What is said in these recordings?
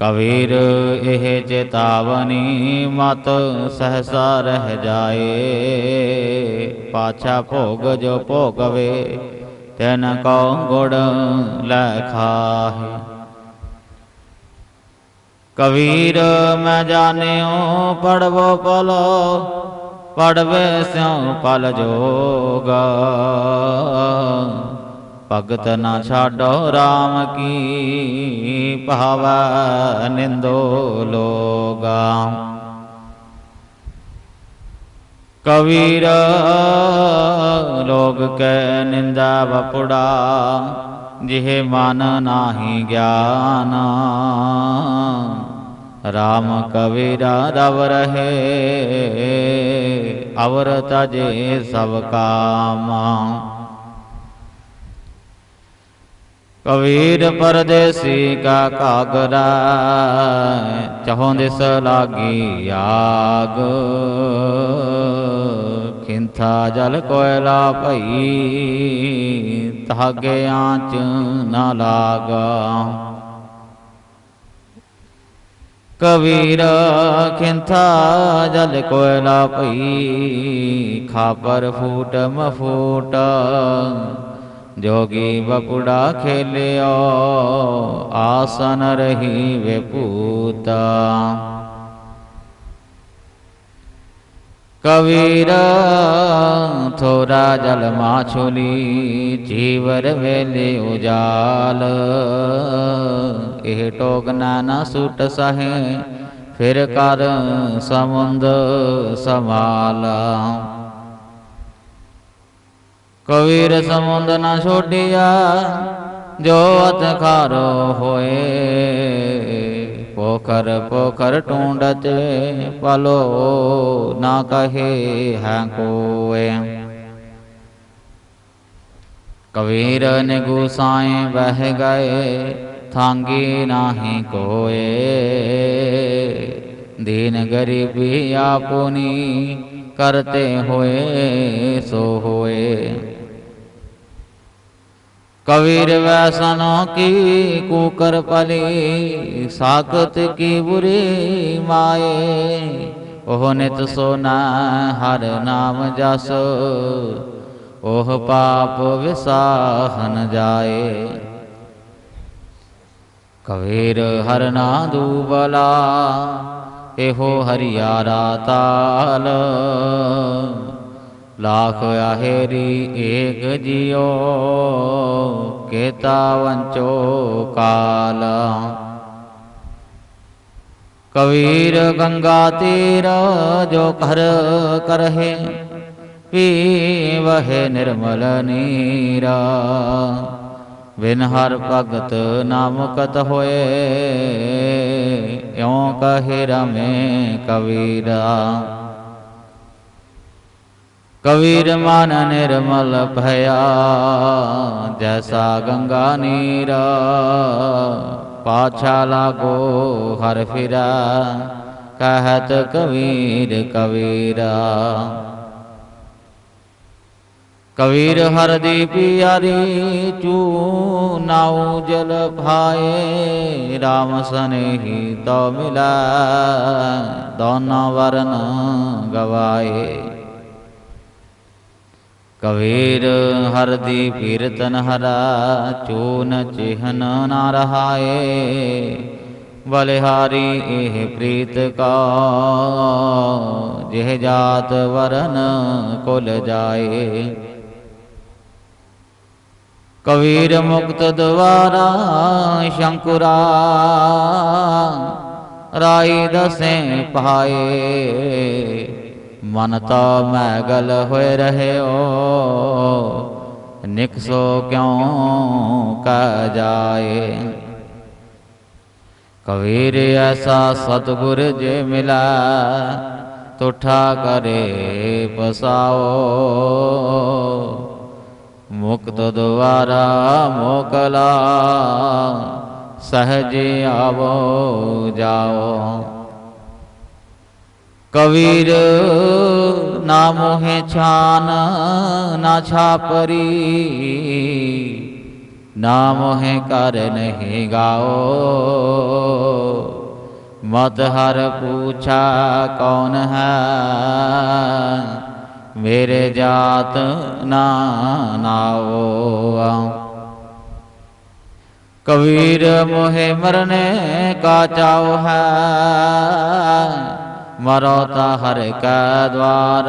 ਕਬੀਰ, ਇਹ ਚੇਤਾਵਨੀ ਮਤ ਸਹਸਾ ਰਹਿ ਜਾਏ। ਪਾਛਾ ਭੋਗ ਜੋ ਭੋਗਵੇ, ਤੈਨ ਕੋ ਗੁੜ ਲੈ ਖਾਹੇ। ਕਬੀਰ, ਮੈਂ ਜਾਣਿਓ ਪੜਵੋ ਪਲੋ ਪੜਵੇ ਸਿਉ ਪਲ ਜੋਗਾ। ਭਗਤ ਨਾ ਛਾਡੋ RAM ਕੀ ਭਾਵੈ ਨਿੰਦੋ ਲੋਗਾ ਕਬੀਰ ਲੋਗ ਕੈ ਨਿੰਦਾ ਵਪੜਾ ਜਿਹ ਮਨ ਨਾਹੀ ਗਿਆਨ RAM ਕਬੀਰਾ ਰਵ ਰਹੇ ਅਵਰ ਤਜੇ ਸਭ ਕਾਮਾ ਕਬੀਰ ਪਰਦੇਸੀ ਕਾ ਕਾਗਰਾ ਚਹੋਂ ਦਿਸ ਲਾਗੀ ਆਗ। ਖਿੰਥਾ ਜਲ ਕੋਇਲਾ ਭਈ ਤਾਗੇ ਆਂਚ ਨਾ ਲਾਗਾ। ਕਬੀਰ ਖਿੰਥਾ ਜਲ ਕੋਇਲਾ ਭਈ, ਖਾਪਰ ਫੂਟ ਮਫੂਟ। ਜੋਗੀ ਬਪੁੜਾ ਖੇਲਿਓ, ਆਸਨ ਰਹੀ ਵਿਪੂਤਾ ਕਬੀਰ, ਥੋੜਾ ਜਲ ਮਾਛੁਲੀ, ਜੀਵਰ ਵੇਲੇ ਉਜਾਲ। ਇਹ ਟੋਕਨਾ ਨਾ ਸੁਟ ਸਹੇ, ਫਿਰ ਕਰ ਸਮੁੰਦ ਸਮਾਲਾ कबीर समुद न छोड़िया, जो अतखारो होए। पोखर पोखर ढूंढत पलो, ना कहे है कोए। कबीर ने गुसाए बह गए, थांगी नाही कोए। दीन गरीबी आपुनी करते हुए, सो हुए। कबीर वैसनो की कुकर पली साकत की बुरी माए ओह नित सोना हर नाम जस ओह पाप विसाहन जाए कबीर हर ना दूबला एहो हरियारा ताल लाख आहेरी एक जियो केता वंचो काल कबीर गंगा तीर जो कर करहे पी वह निर्मल नीरा बिन हर भगत नामकत होए यों कहे रमे कबीरा कबीर मान निर्मल भया जैसा गंगा नीरा पाछा लागो हर फिरा कहत कबीर कबीरा। कबीर हर दी पियारी चू नाऊ जल भाए राम सने ही तो मिला दोनों वरन गवाए। कबीर हरदी कीर्तन हरा चून चिहन ना रहाए बलिहारी एह प्रीत का जिह जात वरन कुल जाए कबीर मुक्त द्वारा शंकुरा राई मन तो मैगल हो रहे हो। निकसो क्यों कह जाए? कबीर ऐसा सतगुर जे मिला तो ठा करे पसाओ मुक्त द्वारा मोकला, सहजे आवो जाओ। कबीर ना मोहे छान ना छापरी। ना मोहे कर नहीं गाओ। मत हर पूछा कौन है? मेरे जात ना नाओ। कबीर मोहे मरने का चाव है। मरोता हर का द्वार।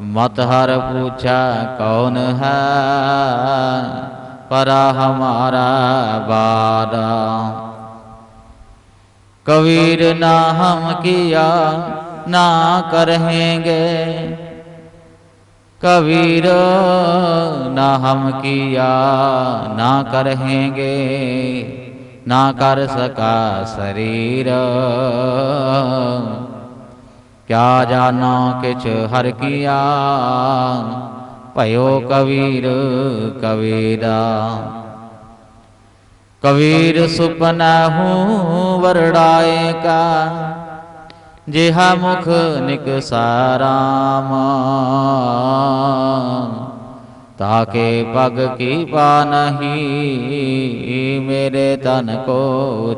मत हर पूछा कौन है? परा हमारा बारा। कबीर ना हम किया, ना करेंगे। कबीर ना हम किया, ना करेंगे। ना कर सका शरीर क्या जाना किच हर किया पयो कबीर कबीरा कबीर सुपना हूँ वरडाए का जिहा मुख निक साराम ताके पग की पा नहीं मेरे तन को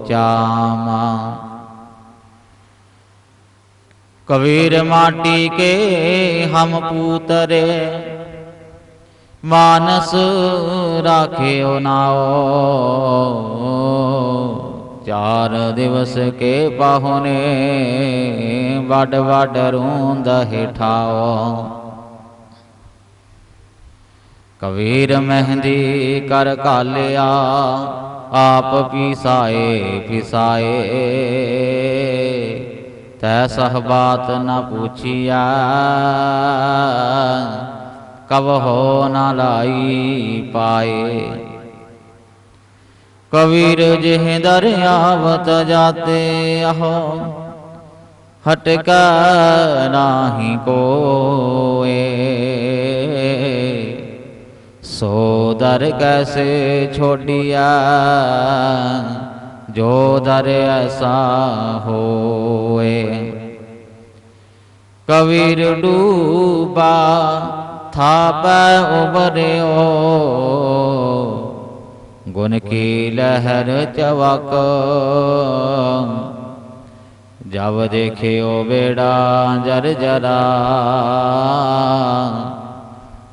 चामा कबीर माटी के हम पूतरे मानस राखे नाओ चार दिवस के पाहुने बड बड रूंद हिठाओ कबीर मेहंदी कर कालिया आप पिसाए पिसाए तैसह बात न पूछिया कब हो न लाई पाए कबीर जिह दरियावत जाते अहो हटक नाही सो दर कैसे छोड़िया जो दर ऐसा होए। कबीर डूबा था उबरे ओ, गुण की लहर चवक। जब देखे ओ बेड़ा जर जरा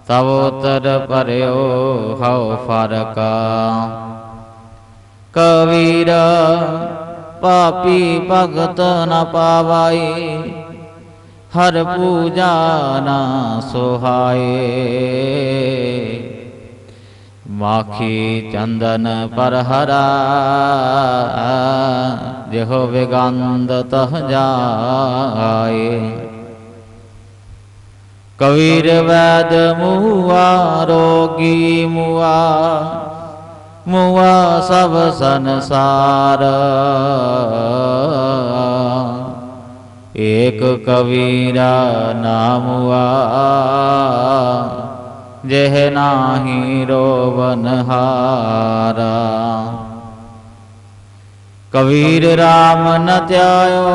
तब उतर परयो हो फरक कबीर पापी भगत न पावाई हर पूजा न सोहाए माखी चंदन पर हरा जेहो विगंध तह जाए कबीर वैद मुआ, रोगी मुआ मुआ सब संसार। एक कबीरा नामुआ जह नाही रोवन हारा। कबीर राम न त्यायो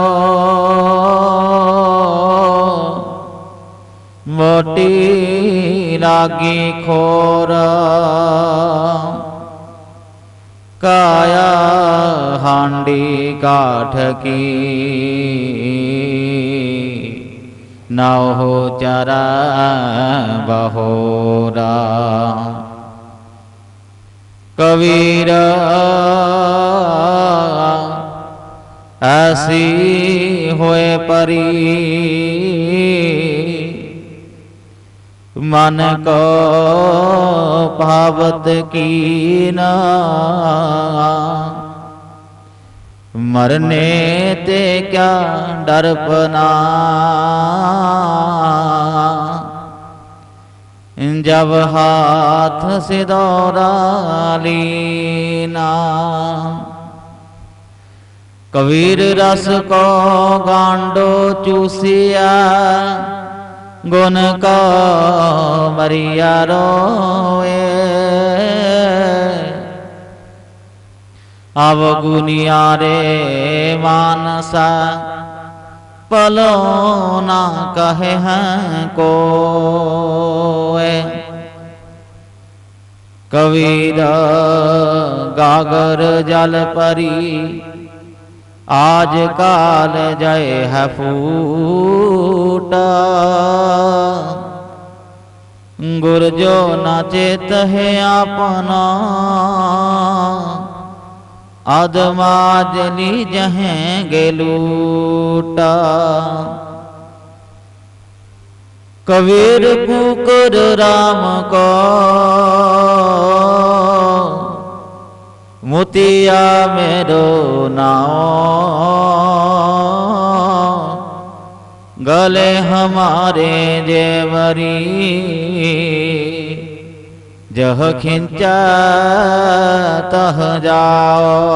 मोटी लागी खोर। काया हांडी काठ की। नौ हो चरा बहोरा। कबीर ऐसी होए परी। मन को भावत की ना मरने ते क्या डरपना जब हाथ से दौरा लीना कबीर रस को गुन को मरिया रोए अवगुनिया रे मानसा पलो ना कहे हैं को कबीर गागर जल परी आज काल जय है फूटा। गुर जो नाचेत है अपना अदमाज अदमाजली जहें गेलूटा कबीर पुकर राम को। मोतिया मेरो नाओ गले हमारे जेवरी। जह खिंचा, तह जाओ।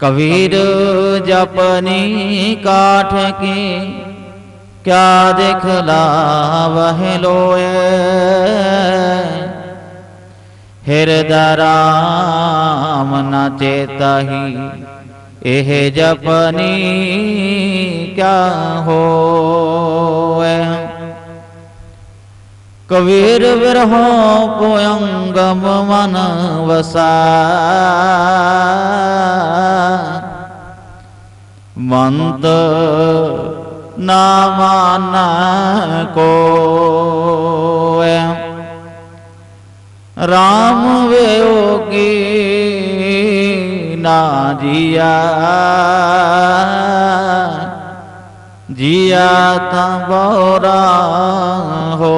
कबीर जपनी काठ की, क्या दिखला वह लोए? हृदय राम न चेता ही एह जपनी क्या हो कबीर विरहो पोयंगम मन वसा। मंत नामान को। राम वियोगी ना जिया जिया तबोरा हो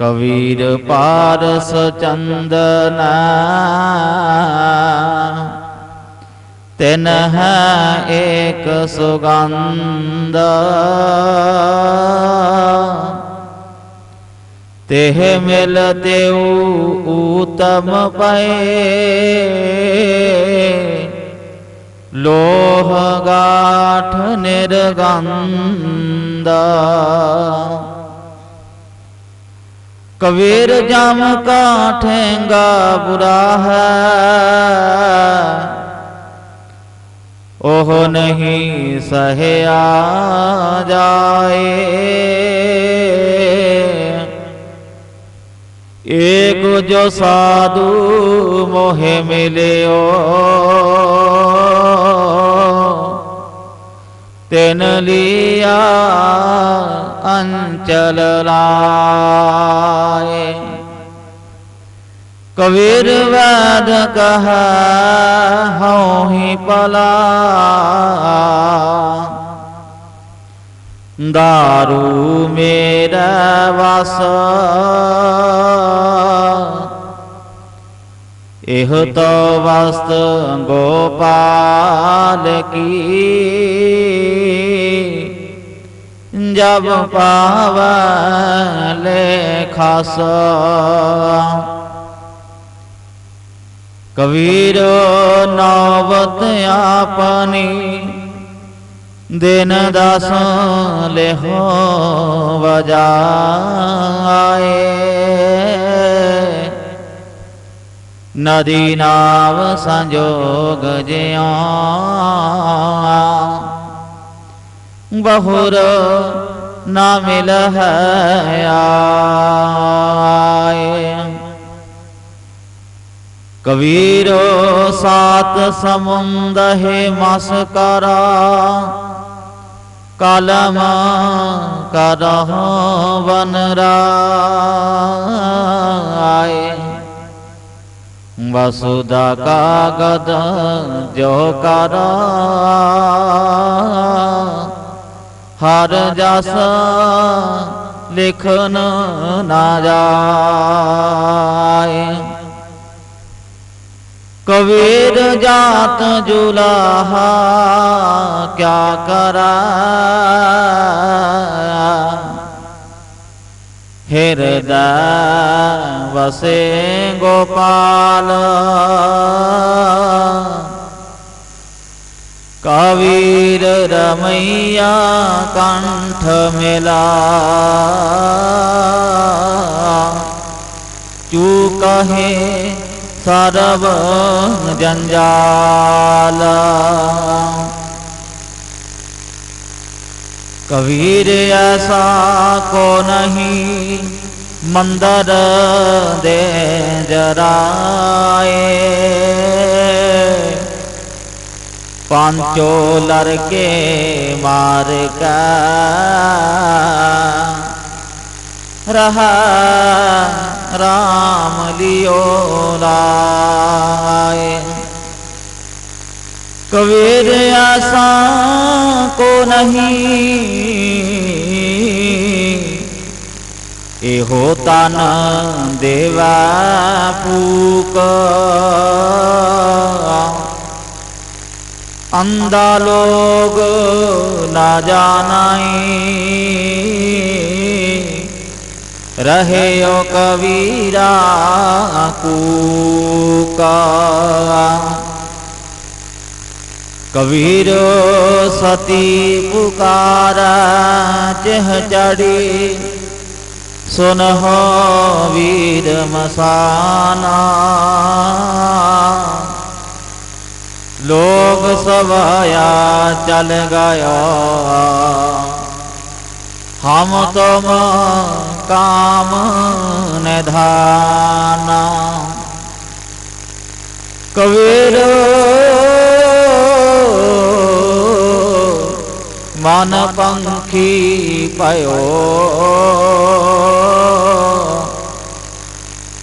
कबीर पारस चंदना तेन है एक सुगंध तेह मिलते उत्तम पए लोह गाठ निर्गंध। कबीर जम का ठेंगा बुरा है। ओह नहीं सहे आ जाए। एक जो साधु मोहे मिले ओ तेन लिया अंचल लाए कबीर वैद कह, हूँ ही पला। दारू मेरा वास। एह तो वस्त गोपाल की। जब पावले खास। कबीर नौबत आपनी। दिन दास ले हो बजाए नदी नाव संजोग ज्या बहुर न मिल है आए कबीरो सात समुंद है मस करा कलम करह वन राय वसुदा कागद जो कर हर जस लिखन ना जाए कबीर जात जुलाहा क्या करा? हृदय वसे गोपाल। कबीर रमैया कंठ मिला। चू कहे सर्व जंजाल। कबीर ऐसा को नहीं मंदर दे जराए। पांचो लड़के मार का रहा राम लियो राय कबीर ऐसा को नहीं ए होता न देवा फूक। अंधा लोग ना जानाई। रहे ओ कबीरा कूका। कबीर सती पुकारा, चह चढ़ी। सुन हो वीर मसाना। लोग सवाया चल गया। हम तुम काम निधाना। कबीर मन पंखी पयो।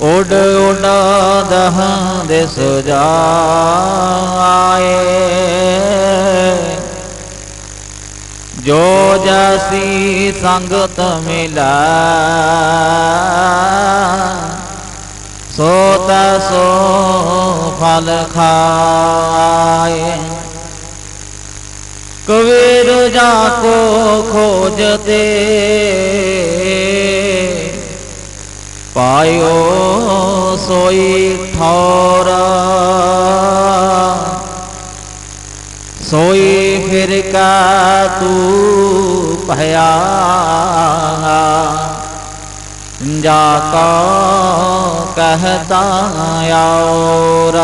उड उड दह दिस जाए। जो जैसी संगत मिला सोत सो फल खाए। कबीर जाको खोजते पायो सोई ठौर। सोई फिर का तू पया जाका कहता और।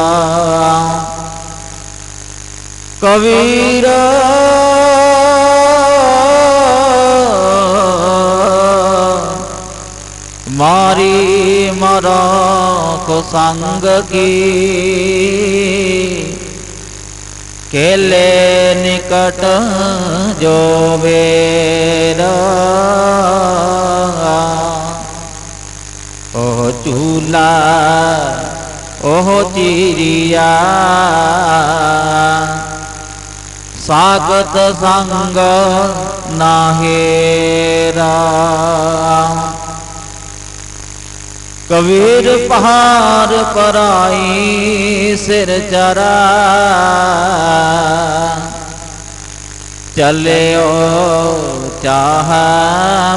कबीर। मारी मरा को संग की। केले निकट जो बेरा ओह चूला ओह चिरिया सागत संग नाहेरा। कबीर पहाड़ पर आई, सिर चरा। चले ओ, चाह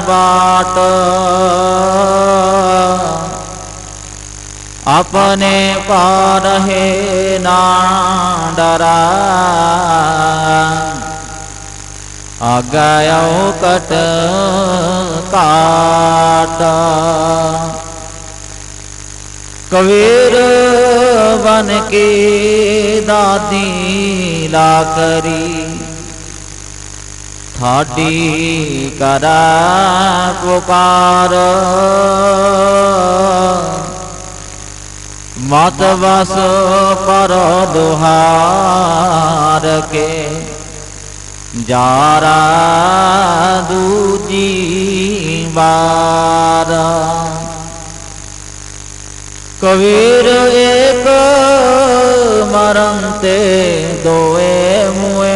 बाट। अपने पार है ना डरा। आ गया कट काट। कबीर बन के दादी ला करी। थाडी करा पुकार मत बस पर दुहार के जारा दूजी बार। कबीर एक मरंते दोए मुए।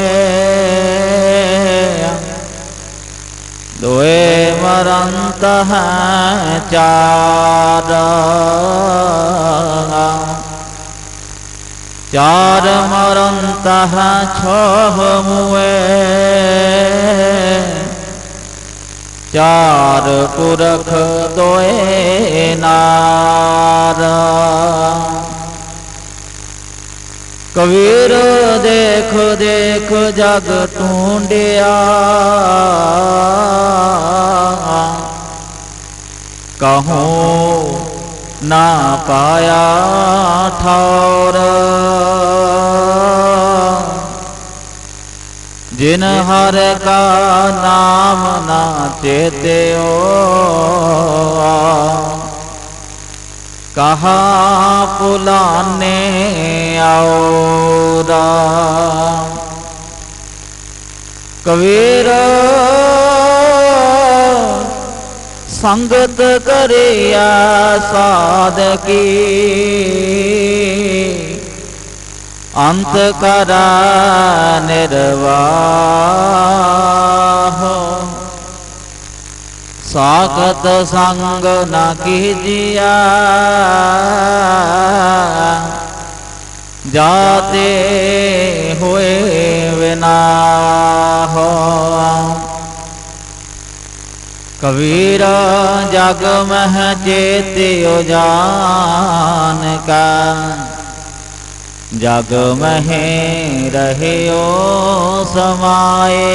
दोए मरंत हैं चार। चार मरंत हैं छह मुए। चार पुरख दोए नार कबीर देख देख जग टूंडिया कहूँ ना पाया ठौर जिन हर का नाम ना चेते ओ कहा पुलाने आओ कबीर संगत करिया साध की। अंत करा निर्वाह स्वागत संग न कीजिया। जाते हुए बिना हो। कबीर जग मह चेत्यो जान का। जग महे रहे ओ समाए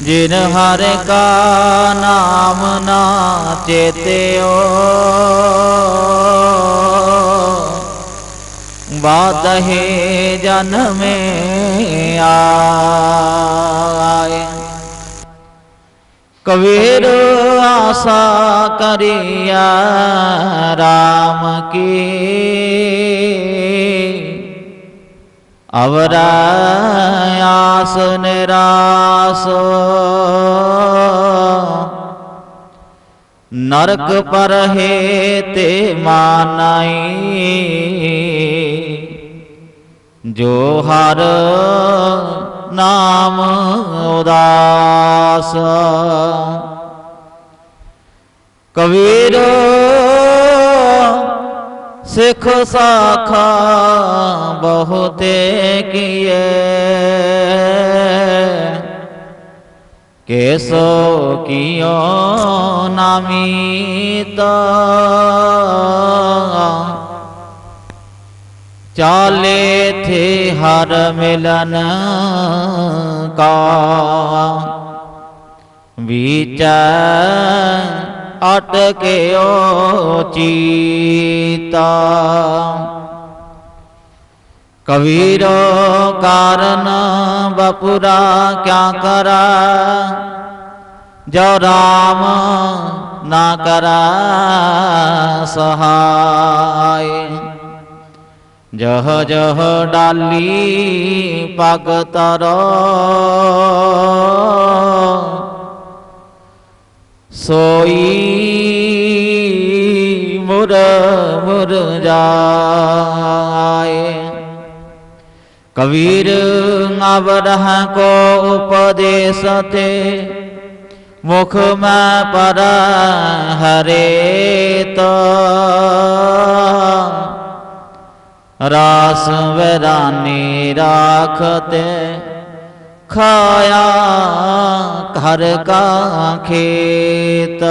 जिन हर का नाम ना चेत्यो बात है जन में आए। कबीर आशा करिया राम की अवरा आस निराश नरक पर हे ते मानाई जो हर नाम उदास। कबीर सिख साखा बहुते किए। केसो कियो नामित चाले थे हर मिलन का। बीच अटके ओ चीता। कबीरो कारण बपुरा क्या करा? जो राम ना करा सहाय। जह जह डाली पग तर। सोई मुर मुर जाए। कबीर अवरह को उपदेश थे। मुख में पर हरे तो। रास वैरानी राखते खाया घर का खेत।